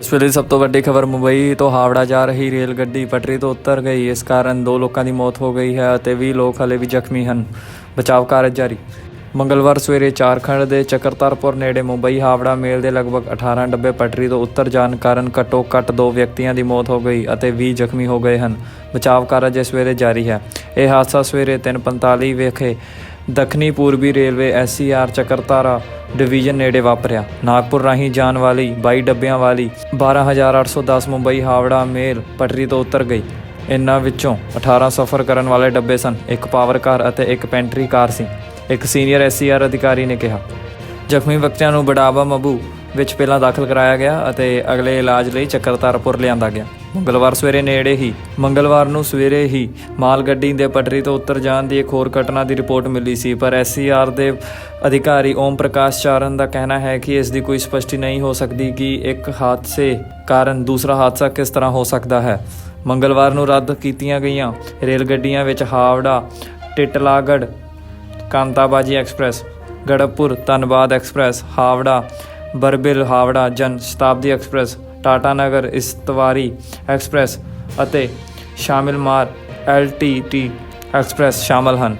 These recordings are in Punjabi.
ਇਸ ਵੇਲੇ ਦੀ ਸਭ ਤੋਂ ਵੱਡੀ ਖਬਰ ਮੁੰਬਈ ਤੋਂ ਹਾਵੜਾ ਜਾ ਰਹੀ ਰੇਲ ਗੱਡੀ ਪਟਰੀ ਤੋਂ ਉਤਰ ਗਈ। ਇਸ ਕਾਰਨ ਦੋ ਲੋਕਾਂ ਦੀ ਮੌਤ ਹੋ ਗਈ ਹੈ ਅਤੇ 20 ਲੋਕ ਹਲੇ ਵੀ ਜ਼ਖਮੀ ਹਨ। ਬਚਾਅ ਕਾਰਜ ਜਾਰੀ। ਮੰਗਲਵਾਰ ਸਵੇਰੇ ਝਾਰਖੰਡ ਦੇ ਚਕਰਤਾਰਪੁਰ ਨੇੜੇ ਮੁੰਬਈ ਹਾਵੜਾ ਮੇਲ ਦੇ ਲਗਭਗ 18 ਡੱਬੇ ਪਟਰੀ ਤੋਂ ਉੱਤਰ ਜਾਣ ਕਾਰਨ ਘੱਟੋ ਘੱਟ ਦੋ ਵਿਅਕਤੀਆਂ ਦੀ ਮੌਤ ਹੋ ਗਈ ਅਤੇ 20 ਜ਼ਖਮੀ ਹੋ ਗਏ ਹਨ। ਬਚਾਅ ਕਾਰਜ ਇਸ ਵੇਲੇ ਜਾਰੀ ਹੈ। ਇਹ ਹਾਦਸਾ ਸਵੇਰੇ 3:45 ਵੇਖੇ ਦੱਖਣੀ ਪੂਰਬੀ ਰੇਲਵੇ ਐਸਸੀਆਰ ਚੱਕਰਤਾਰਾ ਡਿਵੀਜ਼ਨ ਨੇੜੇ ਵਾਪਰਿਆ। ਨਾਗਪੁਰ ਰਾਹੀਂ ਜਾਣ ਵਾਲੀ 22 ਡੱਬਿਆਂ ਵਾਲੀ 12810 ਮੁੰਬਈ ਹਾਵੜਾ ਮੇਲ ਪਟਰੀ ਤੋਂ ਉਤਰ ਗਈ। ਇਨ੍ਹਾਂ ਵਿੱਚੋਂ 18 ਸਫ਼ਰ ਕਰਨ ਵਾਲੇ ਡੱਬੇ ਸਨ। ਇੱਕ ਪਾਵਰ ਕਾਰ ਅਤੇ ਇੱਕ ਪੈਂਟਰੀ ਕਾਰ ਸੀ। ਇੱਕ ਸੀਨੀਅਰ ਐਸਸੀਆਰ ਅਧਿਕਾਰੀ ਨੇ ਕਿਹਾ, ਜ਼ਖਮੀ ਵਿਅਕਤੀਆਂ ਨੂੰ ਬੜਾਵਾ ਮਬੂ ਵਿੱਚ ਪਹਿਲਾਂ ਦਾਖਲ ਕਰਾਇਆ ਗਿਆ ਅਤੇ ਅਗਲੇ ਇਲਾਜ ਲਈ ਚੱਕਰਤਾਰਪੁਰ ਲਿਆਂਦਾ ਗਿਆ। ਮੰਗਲਵਾਰ ਸਵੇਰੇ ਨੇੜੇ ਹੀ, ਮੰਗਲਵਾਰ ਨੂੰ ਸਵੇਰੇ ਹੀ ਮਾਲ ਗੱਡੀ ਦੇ ਪਟਰੀ ਤੋਂ ਉਤਰ ਜਾਣ ਦੀ ਇੱਕ ਹੋਰ ਘਟਨਾ ਦੀ ਰਿਪੋਰਟ ਮਿਲੀ ਸੀ, ਪਰ ਐਸਸੀਆਰ ਦੇ ਅਧਿਕਾਰੀ ਓਮ ਪ੍ਰਕਾਸ਼ ਚਾਰਨ ਦਾ ਕਹਿਣਾ ਹੈ ਕਿ ਇਸ ਦੀ ਕੋਈ ਸਪਸ਼ਟੀ ਨਹੀਂ ਹੋ ਸਕਦੀ ਕਿ ਇੱਕ ਹਾਦਸੇ ਕਾਰਨ ਦੂਸਰਾ ਹਾਦਸਾ ਕਿਸ ਤਰ੍ਹਾਂ ਹੋ ਸਕਦਾ ਹੈ। ਮੰਗਲਵਾਰ ਨੂੰ ਰੱਦ ਕੀਤੀਆਂ ਗਈਆਂ ਰੇਲ ਗੱਡੀਆਂ ਵਿੱਚ ਹਾਵੜਾ, ਟਿਟਲਾਗੜ, ਕਾਂਤਾਬਾਜੀ ਐਕਸਪ੍ਰੈਸ, ਗੜਪੁਰ ਧਨਬਾਦ ਐਕਸਪ੍ਰੈਸ, ਹਾਵੜਾ, ਬਰਬਿਲ ਹਾਵੜਾ ਜਨ ਸ਼ਤਾਬਦੀ ਐਕਸਪ੍ਰੈਸ ਟਾਟਾ ਨਗਰ ਇਸਤਵਾਰੀ ਐਕਸਪ੍ਰੈਸ ਅਤੇ ਸ਼ਾਮਿਲ ਮਾਰ ਐਲਟੀਟੀ ਐਕਸਪ੍ਰੈਸ ਸ਼ਾਮਲ ਹਨ।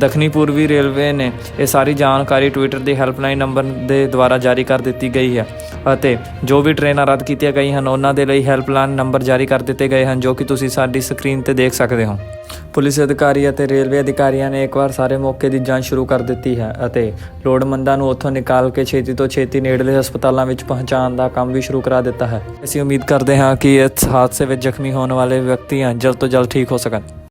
ਦੱਖਣੀ ਪੂਰਬੀ ਰੇਲਵੇ ਨੇ ਇਹ ਸਾਰੀ ਜਾਣਕਾਰੀ ਟਵਿੱਟਰ ਦੇ ਹੈਲਪਲਾਈਨ ਨੰਬਰ ਦੇ ਦੁਆਰਾ ਜਾਰੀ ਕਰ ਦਿੱਤੀ ਗਈ ਹੈ ਅਤੇ ਜੋ ਵੀ ਟ੍ਰੇਨਾਂ ਰੱਦ ਕੀਤੀਆਂ ਗਈਆਂ ਹਨ, ਉਹਨਾਂ ਦੇ ਲਈ ਹੈਲਪਲਾਈਨ ਨੰਬਰ ਜਾਰੀ ਕਰ ਦਿੱਤੇ ਗਏ ਹਨ, ਜੋ ਕਿ ਤੁਸੀਂ ਸਾਡੀ ਸਕਰੀਨ ਤੇ ਦੇਖ ਸਕਦੇ ਹੋ। ਪੁਲਿਸ ਅਧਿਕਾਰੀ ਅਤੇ ਰੇਲਵੇ ਅਧਿਕਾਰੀਆਂ ਨੇ ਇੱਕ ਵਾਰ ਸਾਰੇ ਮੌਕੇ ਦੀ ਜਾਂਚ ਸ਼ੁਰੂ ਕਰ ਦਿੱਤੀ ਹੈ ਅਤੇ ਲੋੜਮੰਦਾਂ ਨੂੰ ਉੱਥੋਂ ਨਿਕਾਲ ਕੇ ਛੇਤੀ ਤੋਂ ਛੇਤੀ ਨੇੜਲੇ ਹਸਪਤਾਲਾਂ ਵਿੱਚ ਪਹੁੰਚਾਉਣ ਦਾ ਕੰਮ ਵੀ ਸ਼ੁਰੂ ਕਰਾ ਦਿੱਤਾ ਹੈ। ਅਸੀਂ ਉਮੀਦ ਕਰਦੇ ਹਾਂ ਕਿ ਇਸ ਹਾਦਸੇ ਵਿੱਚ ਜ਼ਖਮੀ ਹੋਣ ਵਾਲੇ ਵਿਅਕਤੀਆਂ ਜਲਦ ਤੋਂ ਜਲਦ ਠੀਕ ਹੋ ਸਕਣ।